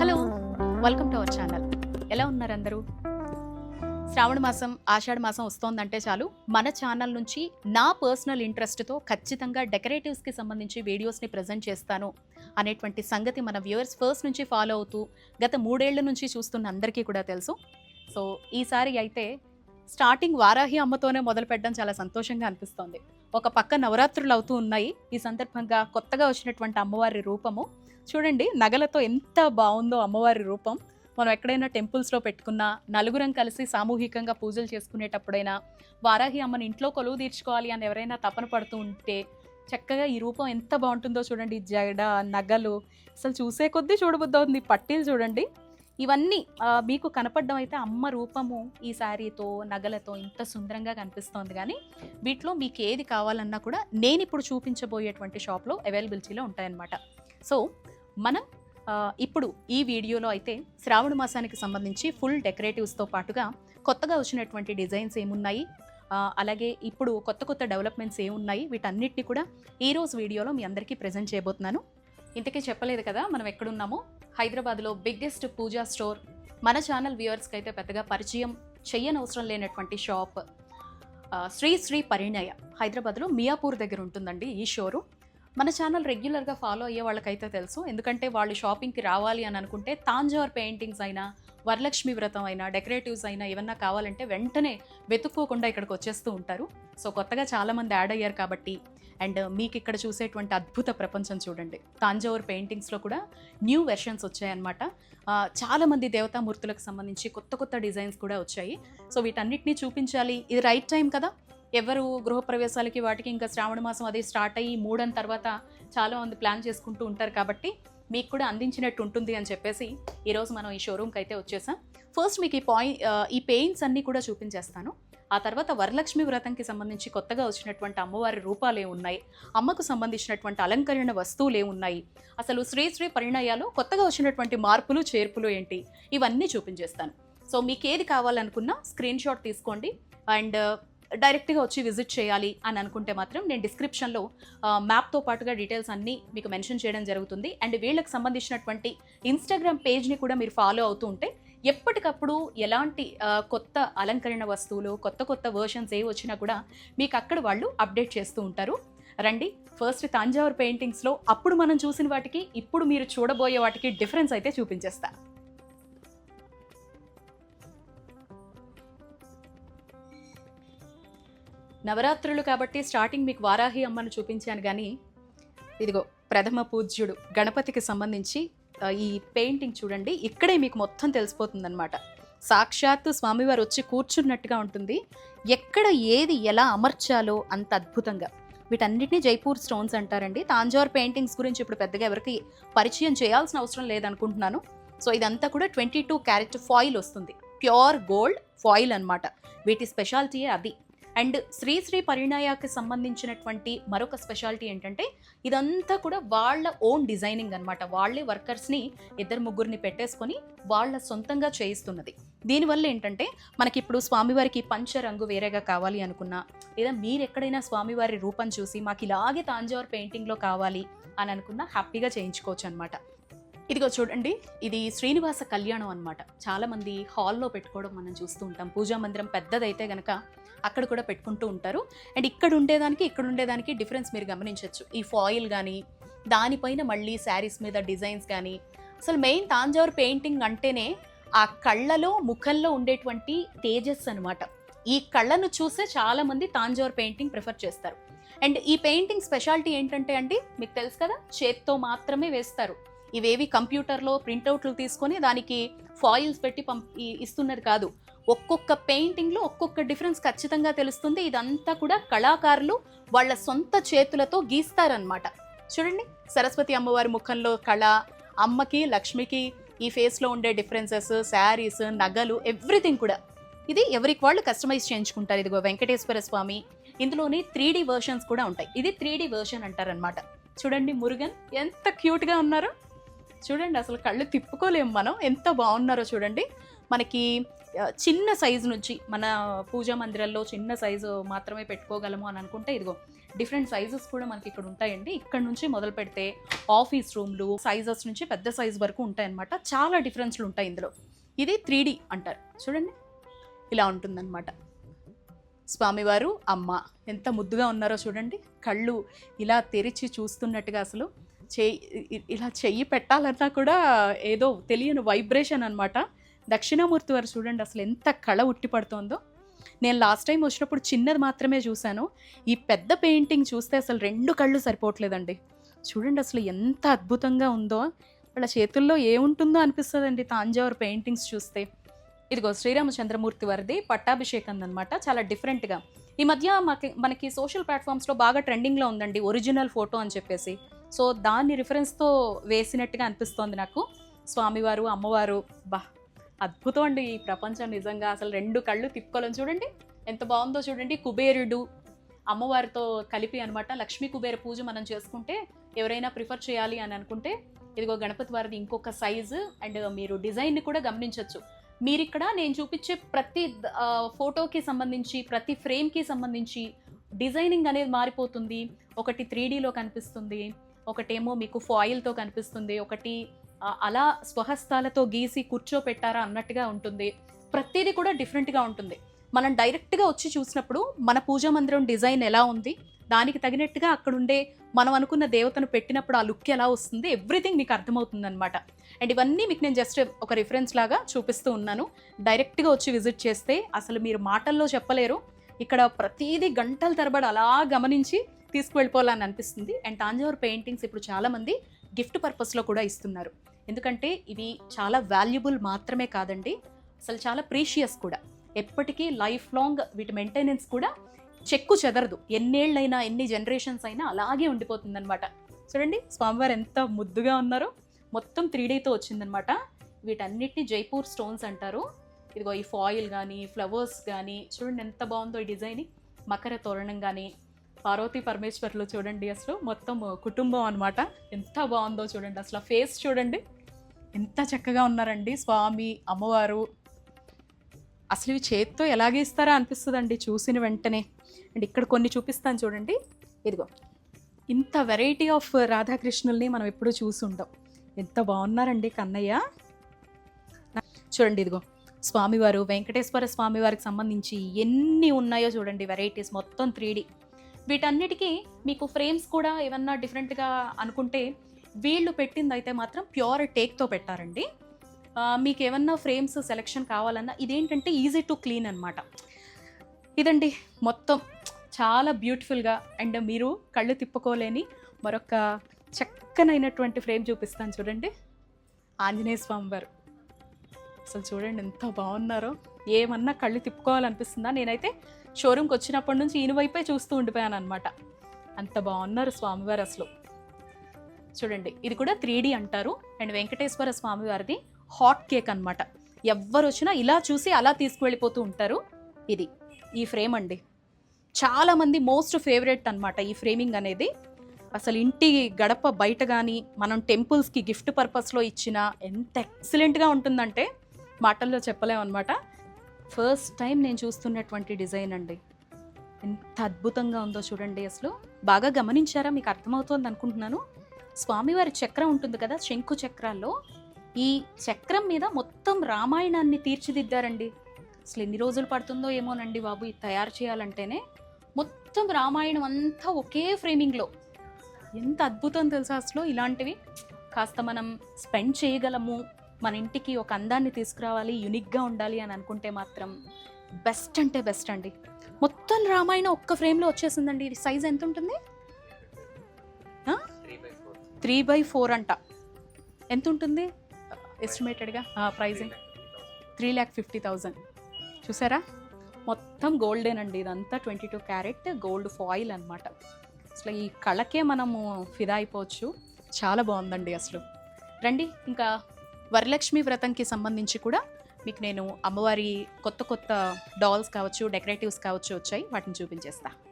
Hello welcome to our channel. ఎలా ఉన్నారు అందరూ శ్రావణ మాసం ఆషాఢ మాసం వస్తోందంటే చాలు. మన ఛానల్ నుంచి నా పర్సనల్ ఇంట్రెస్ట్తో ఖచ్చితంగా డెకరేటివ్స్కి సంబంధించి వీడియోస్ని ప్రజెంట్ చేస్తాను అనేటువంటి సంగతి మన వ్యూవర్స్ ఫస్ట్ నుంచి ఫాలో అవుతూ గత మూడేళ్ళ నుంచి చూస్తున్న అందరికీ కూడా తెలుసు. సో ఈసారి అయితే స్టార్టింగ్ వారాహి అమ్మతోనే మొదలు పెట్టడం చాలా సంతోషంగా అనిపిస్తోంది. ఒక పక్క నవరాత్రులు అవుతూ ఉన్నాయి. ఈ సందర్భంగా కొత్తగా వచ్చినటువంటి అమ్మవారి రూపము చూడండి నగలతో ఎంత బాగుందో అమ్మవారి రూపం. మనం ఎక్కడైనా టెంపుల్స్లో పెట్టుకున్నా నలుగురం కలిసి సామూహికంగా పూజలు చేసుకునేటప్పుడైనా వారాహి అమ్మని ఇంట్లో కొలువు తీర్చుకోవాలి అని ఎవరైనా తపన పడుతూ ఉంటే చక్కగా ఈ రూపం ఎంత బాగుంటుందో చూడండి జడ నగలు. అసలు చూసే కొద్దీ చూడబుద్ధవుంది అవుతుంది పట్టీలు చూడండి. ఇవన్నీ మీకు కనపడడం అయితే అమ్మ రూపము ఈ శారీతో నగలతో ఇంత సుందరంగా కనిపిస్తోంది. కానీ వీటిలో మీకు ఏది కావాలన్నా కూడా నేను ఇప్పుడు చూపించబోయేటువంటి షాప్లో అవైలబిలిటీలో ఉంటాయన్నమాట. సో మనం ఇప్పుడు ఈ వీడియోలో అయితే శ్రావణ మాసానికి సంబంధించి ఫుల్ డెకరేటివ్స్తో పాటుగా కొత్తగా వచ్చినటువంటి డిజైన్స్ ఏమున్నాయి? అలాగే ఇప్పుడు కొత్త కొత్త డెవలప్మెంట్స్ ఏమున్నాయి? వీటన్నిటిని కూడా ఈ రోజు వీడియోలో మీ అందరికీ ప్రజెంట్ చేయబోతున్నాను. ఇంతకీ చెప్పలేదు కదా మనం ఎక్కడున్నామో? హైదరాబాద్లో బిగ్గెస్ట్ పూజా స్టోర్ మన ఛానల్ వ్యూవర్స్కి అయితే పెద్దగా పరిచయం చెయ్యనవసరం లేనటువంటి షాప్ శ్రీ శ్రీ పరిణయ. హైదరాబాద్లో మియాపూర్ దగ్గర ఉంటుందండి ఈ షోరూమ్ మన ఛానల్ రెగ్యులర్గా ఫాలో అయ్యే వాళ్ళకైతే తెలుసు. ఎందుకంటే వాళ్ళు షాపింగ్కి రావాలి అని అనుకుంటే తాంజావర్ పెయింటింగ్స్ అయినా వరలక్ష్మి వ్రతం అయినా డెకరేటివ్స్ అయినా ఏమన్నా కావాలంటే వెంటనే వెతుక్కోకుండా ఇక్కడికి వచ్చేస్తూ ఉంటారు. సో కొత్తగా చాలామంది యాడ్ అయ్యారు కాబట్టి అండ్ మీకు ఇక్కడ చూసేటువంటి అద్భుత ప్రపంచం చూడండి. తాంజావూర్ పెయింటింగ్స్లో కూడా న్యూ వెర్షన్స్ వచ్చాయన్నమాట. చాలామంది దేవతామూర్తులకు సంబంధించి కొత్త కొత్త డిజైన్స్ కూడా వచ్చాయి. సో వీటన్నిటిని చూపించాలి. ఇది రైట్ టైం కదా? ఎవరు గృహప్రవేశాలకి వాటికి ఇంకా శ్రావణ మాసం అది స్టార్ట్ అయ్యి మూడని తర్వాత చాలామంది ప్లాన్ చేసుకుంటూ ఉంటారు కాబట్టి మీకు కూడా అందించినట్టు ఉంటుంది అని చెప్పేసి ఈరోజు మనం ఈ షోరూమ్కి అయితే వచ్చేసాం. ఫస్ట్ మీకు ఈ పాయింట్ ఈ పెయింట్స్ అన్నీ కూడా చూపించేస్తాను. ఆ తర్వాత వరలక్ష్మి వ్రతంకి సంబంధించి కొత్తగా వచ్చినటువంటి అమ్మవారి రూపాలు ఉన్నాయి. అమ్మకు సంబంధించినటువంటి అలంకరణ వస్తువులు ఉన్నాయి. అసలు శ్రీశ్రీ పరిణయాలు కొత్తగా వచ్చినటువంటి మార్పులు చేర్పులు ఏంటి? ఇవన్నీ చూపించేస్తాను. సో మీకు ఏది కావాలనుకున్నా స్క్రీన్ షాట్ తీసుకోండి. అండ్ డైరెక్ట్గా వచ్చి విజిట్ చేయాలి అని అనుకుంటే మాత్రం నేను డిస్క్రిప్షన్లో మ్యాప్తో పాటుగా డీటెయిల్స్ అన్నీ మీకు మెన్షన్ చేయడం జరుగుతుంది. అండ్ వీళ్ళకి సంబంధించినటువంటి ఇన్స్టాగ్రామ్ పేజ్ని కూడా మీరు ఫాలో అవుతూ ఉంటే ఎప్పటికప్పుడు ఎలాంటి కొత్త అలంకరణ వస్తువులు కొత్త కొత్త వర్షన్స్ ఏ వచ్చినా కూడా మీకు అక్కడ వాళ్ళు అప్డేట్ చేస్తూ ఉంటారు. రండి ఫస్ట్ తాంజావూర్ పెయింటింగ్స్లో అప్పుడు మనం చూసిన వాటికి ఇప్పుడు మీరు చూడబోయే వాటికి డిఫరెన్స్ అయితే చూపించేస్తా. నవరాత్రులు కాబట్టి స్టార్టింగ్ మీకు వారాహి అమ్మను చూపించాను కానీ ఇదిగో ప్రథమ పూజ్యుడు గణపతికి సంబంధించి ఈ పెయింటింగ్ చూడండి ఇక్కడే మీకు మొత్తం తెలిసిపోతుందన్నమాట. సాక్షాత్తు స్వామివారు వచ్చి కూర్చున్నట్టుగా ఉంటుంది. ఎక్కడ ఏది ఎలా అమర్చాలో అంత అద్భుతంగా. వీటన్నిటిని జైపూర్ స్టోన్స్ అంటారండి. తాంజోర్ పెయింటింగ్స్ గురించి ఇప్పుడు పెద్దగా ఎవరికి పరిచయం చేయాల్సిన అవసరం లేదనుకుంటున్నాను. సో ఇదంతా కూడా ట్వంటీ టూ క్యారెట్ ఫాయిల్ వస్తుంది. ప్యూర్ గోల్డ్ ఫాయిల్ అనమాట వీటి స్పెషాలిటీయే అది. అండ్ శ్రీ శ్రీ పరిణయాకి సంబంధించినటువంటి మరొక స్పెషాలిటీ ఏంటంటే ఇదంతా కూడా వాళ్ళ ఓన్ డిజైనింగ్ అనమాట వాళ్ళే వర్కర్స్ని ఇద్దరు ముగ్గురిని పెట్టేసుకొని వాళ్ళ సొంతంగా చేయిస్తున్నది. దీనివల్ల ఏంటంటే మనకి ఇప్పుడు స్వామివారికి పంచ రంగు వేరేగా కావాలి అనుకున్నా లేదా మీరు ఎక్కడైనా స్వామివారి రూపం చూసి మాకు ఇలాగే తాంజావర్ పెయింటింగ్లో కావాలి అని అనుకున్నా హ్యాపీగా చేయించుకోవచ్చు అనమాట ఇదిగో చూడండి ఇది శ్రీనివాస కళ్యాణం అనమాట చాలామంది హాల్లో పెట్టుకోవడం మనం చూస్తూ ఉంటాం. పూజా మందిరం పెద్దదైతే గనక అక్కడ కూడా పెట్టుకుంటూ ఉంటారు. అండ్ ఇక్కడ ఉండేదానికి ఇక్కడ ఉండేదానికి డిఫరెన్స్ మీరు గమనించవచ్చు ఈ ఫాయిల్ కానీ దానిపైన మళ్ళీ శారీస్ మీద డిజైన్స్ కానీ అసలు మెయిన్ తాంజావూర్ పెయింటింగ్ అంటేనే ఆ కళ్ళలో ముఖంలో ఉండేటువంటి తేజస్ అనమాట ఈ కళ్ళను చూసే చాలా మంది తాంజావూర్ పెయింటింగ్ ప్రిఫర్ చేస్తారు. అండ్ ఈ పెయింటింగ్ స్పెషాలిటీ ఏంటంటే అండి మీకు తెలుసు కదా చేత్తో మాత్రమే వేస్తారు. ఇవేవి కంప్యూటర్లో ప్రింట్అవుట్లు తీసుకొని దానికి ఫాయిల్స్ పెట్టి పంప్ ఇస్తున్నది కాదు. ఒక్కొక్క పెయింటింగ్లో ఒక్కొక్క డిఫరెన్స్ ఖచ్చితంగా తెలుస్తుంది. ఇదంతా కూడా కళాకారులు వాళ్ళ సొంత చేతులతో గీస్తారనమాట చూడండి సరస్వతి అమ్మవారి ముఖంలో కళ అమ్మకి లక్ష్మికి ఈ ఫేస్లో ఉండే డిఫరెన్సెస్ శారీస్ నగలు ఎవ్రీథింగ్ కూడా. ఇది ఎవరికి వాళ్ళు కస్టమైజ్ చేయించుకుంటారు. ఇదిగో వెంకటేశ్వర స్వామి. ఇందులోని త్రీ డి వర్షన్స్ కూడా ఉంటాయి. ఇది త్రీ డి వర్షన్ అంటారనమాట చూడండి మురుగన్ ఎంత క్యూట్గా ఉన్నారో. చూడండి అసలు కళ్ళు తిప్పుకోలేము మనం. ఎంత బాగున్నారో చూడండి. మనకి చిన్న సైజు నుంచి మన పూజా మందిరాల్లో చిన్న సైజు మాత్రమే పెట్టుకోగలము అని అనుకుంటే ఇదిగో డిఫరెంట్ సైజెస్ కూడా మనకి ఇక్కడ ఉంటాయండి. ఇక్కడ నుంచి మొదలు పెడితే ఆఫీస్ రూమ్లు సైజెస్ నుంచి పెద్ద సైజు వరకు ఉంటాయన్నమాట. చాలా డిఫరెన్స్లు ఉంటాయి ఇందులో. ఇది త్రీ అంటారు. చూడండి. ఇలా ఉంటుందన్నమాట. స్వామివారు అమ్మ. ఎంత ముద్దుగా ఉన్నారో చూడండి. కళ్ళు ఇలా తెరిచి చూస్తున్నట్టుగా అసలు చెయ్యి ఇలా చెయ్యి పెట్టాలన్నా కూడా ఏదో తెలియని వైబ్రేషన్ అనమాట దక్షిణామూర్తి వారు చూడండి అసలు ఎంత కళ ఉట్టి పడుతోందో. నేను లాస్ట్ టైం వచ్చినప్పుడు చిన్నది మాత్రమే చూశాను. ఈ పెద్ద పెయింటింగ్ చూస్తే అసలు రెండు కళ్ళు సరిపోవట్లేదండి. చూడండి అసలు ఎంత అద్భుతంగా ఉందో. వాళ్ళ చేతుల్లో ఏముంటుందో అనిపిస్తుందండి తాంజావూరు పెయింటింగ్స్ చూస్తే. ఇదిగో శ్రీరామచంద్రమూర్తి వారిది పట్టాభిషేకం అనమాట చాలా డిఫరెంట్గా ఈ మధ్య మనకి మనకి సోషల్ ప్లాట్ఫామ్స్లో బాగా ట్రెండింగ్లో ఉందండి ఒరిజినల్ ఫోటో అని చెప్పేసి. సో దాన్ని రిఫరెన్స్తో వేసినట్టుగా అనిపిస్తోంది నాకు. స్వామివారు అమ్మవారు బా అద్భుతం అండి ఈ ప్రపంచం నిజంగా. అసలు రెండు కళ్ళు తిప్పుకోవాలని చూడండి ఎంత బాగుందో చూడండి. కుబేరుడు అమ్మవారితో కలిపి అనమాట లక్ష్మీ కుబేర పూజ మనం చేసుకుంటే ఎవరైనా ప్రిఫర్ చేయాలి అని అనుకుంటే ఇదిగో గణపతి వారిది ఇంకొక సైజు అండ్ మీరు డిజైన్ని కూడా గమనించవచ్చు మీరు ఇక్కడ నేను చూపించే ప్రతి ఫోటోకి సంబంధించి ప్రతి ఫ్రేమ్కి సంబంధించి డిజైనింగ్ అనేది మారిపోతుంది. ఒకటి త్రీడీలో కనిపిస్తుంది. ఒకటేమో మీకు ఫాయిల్తో కనిపిస్తుంది ఒకటి అలా స్వహస్తాలతో గీసి కూర్చోపెట్టారా అన్నట్టుగా ఉంటుంది. ప్రతిదీ కూడా డిఫరెంట్గా ఉంటుంది. మనం డైరెక్ట్గా వచ్చి చూసినప్పుడు మన పూజా మందిరం డిజైన్ ఎలా ఉంది దానికి తగినట్టుగా అక్కడ ఉండే మనం అనుకున్న దేవతను పెట్టినప్పుడు ఆ లుక్ ఎలా వస్తుంది ఎవ్రీథింగ్ మీకు అర్థమవుతుంది అనమాట అండ్ ఇవన్నీ మీకు నేను జస్ట్ ఒక రిఫరెన్స్ లాగా చూపిస్తూ ఉన్నాను. డైరెక్ట్గా వచ్చి విజిట్ చేస్తే అసలు మీరు మాటల్లో చెప్పలేరు. ఇక్కడ ప్రతిదీ గంటల తరబడి అలా గమనించి తీసుకువెళ్ళిపోవాలని అనిపిస్తుంది. అండ్ తాంజావూర్ పెయింటింగ్స్ ఇప్పుడు చాలామంది గిఫ్ట్ పర్పస్లో కూడా ఇస్తున్నారు. ఎందుకంటే ఇవి చాలా వాల్యుబుల్ మాత్రమే కాదండి. అసలు చాలా ప్రీషియస్ కూడా. ఎప్పటికీ లైఫ్ లాంగ్ వీటి మెయింటెనెన్స్ కూడా చెక్కు చెదరదు. ఎన్నేళ్ళైనా ఎన్ని జనరేషన్స్ అయినా అలాగే ఉండిపోతుందనమాట చూడండి స్వామివారు ఎంత ముద్దుగా ఉన్నారో. మొత్తం త్రీ డేతో వచ్చిందనమాట వీటన్నిటిని జైపూర్ స్టోన్స్ అంటారు. ఇదిగో ఈ ఫాయిల్ కానీ ఫ్లవర్స్ కానీ చూడండి ఎంత బాగుందో ఈ డిజైన్ మకర తోరణం కానీ పార్వతీ పరమేశ్వర్లు చూడండి అసలు మొత్తం కుటుంబం అన్నమాట. ఎంత బాగుందో చూడండి అసలు ఫేస్ చూడండి. ఎంత చక్కగా ఉన్నారండి స్వామి అమ్మవారు. అసలు ఇవి చేత్తో ఎలాగే ఇస్తారా అనిపిస్తుందండి చూసిన వెంటనే. అండ్ ఇక్కడ కొన్ని చూపిస్తాను చూడండి. ఇదిగో. ఇంత వెరైటీ ఆఫ్ రాధాకృష్ణుల్ని మనం ఎప్పుడూ చూసుంటాం. ఎంత బాగున్నారండి కన్నయ్య. చూడండి ఇదిగో. స్వామివారు వెంకటేశ్వర స్వామివారికి సంబంధించి ఎన్ని ఉన్నాయో చూడండి వెరైటీస్ మొత్తం త్రీ వీటన్నిటికీ మీకు ఫ్రేమ్స్ కూడా ఏమన్నా డిఫరెంట్గా అనుకుంటే వీళ్ళు పెట్టింది అయితే మాత్రం ప్యూర్ టేక్తో పెట్టారండి. మీకు ఏమన్నా ఫ్రేమ్స్ సెలెక్షన్ కావాలన్నా ఇదేంటంటే ఈజీ టు క్లీన్ అనమాట ఇదండి మొత్తం. చాలా బ్యూటిఫుల్గా అండ్ మీరు కళ్ళు తిప్పుకోలేని మరొక చక్కనైనటువంటి ఫ్రేమ్ చూపిస్తాను చూడండి. ఆంజనేయ స్వామి వారు. అసలు చూడండి ఎంత బాగున్నారో. ఏమన్నా కళ్ళు తిప్పుకోవాలనిపిస్తుందా? నేనైతే షోరూమ్కి వచ్చినప్పటి నుంచి ఈయన వైపే చూస్తూ ఉండిపోయాను అనమాట అంత బాగున్నారు స్వామివారు అసలు. చూడండి ఇది కూడా త్రీ అంటారు. అండ్ వెంకటేశ్వర స్వామివారిది హాట్ కేక్ అన్నమాట. ఎవ్వరు వచ్చినా ఇలా చూసి అలా తీసుకువెళ్ళిపోతూ ఉంటారు. ఇది ఈ ఫ్రేమ్ అండి. చాలామంది మోస్ట్ ఫేవరెట్ అన్నమాట ఈ ఫ్రేమింగ్ అనేది. అసలు ఇంటి గడప బయట కానీ మనం టెంపుల్స్కి గిఫ్ట్ పర్పస్లో ఇచ్చిన ఎంత ఎక్సలెంట్గా ఉంటుందంటే మాటల్లో చెప్పలేం అనమాట ఫస్ట్ టైం నేను చూస్తున్నటువంటి డిజైన్ అండి. ఎంత అద్భుతంగా ఉందో చూడండి అసలు. బాగా గమనించారా? మీకు అర్థమవుతోంది అనుకుంటున్నాను. స్వామివారి చక్రం ఉంటుంది కదా శంకు చక్రాల్లో. ఈ చక్రం మీద మొత్తం రామాయణాన్ని తీర్చిదిద్దారండి. అసలు ఎన్ని రోజులు పడుతుందో ఏమోనండి బాబు ఇది తయారు చేయాలంటేనే. మొత్తం రామాయణం అంతా ఒకే ఫ్రేమింగ్లో. ఎంత అద్భుతం తెలుసా అసలు ఇలాంటివి. కాస్త మనం స్పెండ్ చేయగలము. మన ఇంటికి ఒక అందాన్ని తీసుకురావాలి యునిక్గా ఉండాలి అని అనుకుంటే మాత్రం బెస్ట్ అంటే బెస్ట్ అండి. మొత్తం రామాయణం ఒక్క ఫ్రేమ్లో వచ్చేసిందండి. ఇది సైజ్ ఎంత ఉంటుంది? త్రీ బై ఫోర్ అంట. ఎంత ఉంటుంది? ఎస్టిమేటెడ్గా pricing three lakh fifty thousand చూసారా? మొత్తం గోల్డేనండి అండి. ఇదంతా twenty two carat gold foil అనమాట అసలు ఈ కళకే మనము ఫిదా అయిపోవచ్చు. చాలా బాగుందండి అసలు. రండి ఇంకా వరలక్ష్మి వ్రతంకి సంబంధించి కూడా మీకు నేను అమ్మవారి కొత్త కొత్త డాల్స్ కావచ్చు డెకరేటివ్స్ కావచ్చు వచ్చాయి. వాటిని చూపించేస్తాను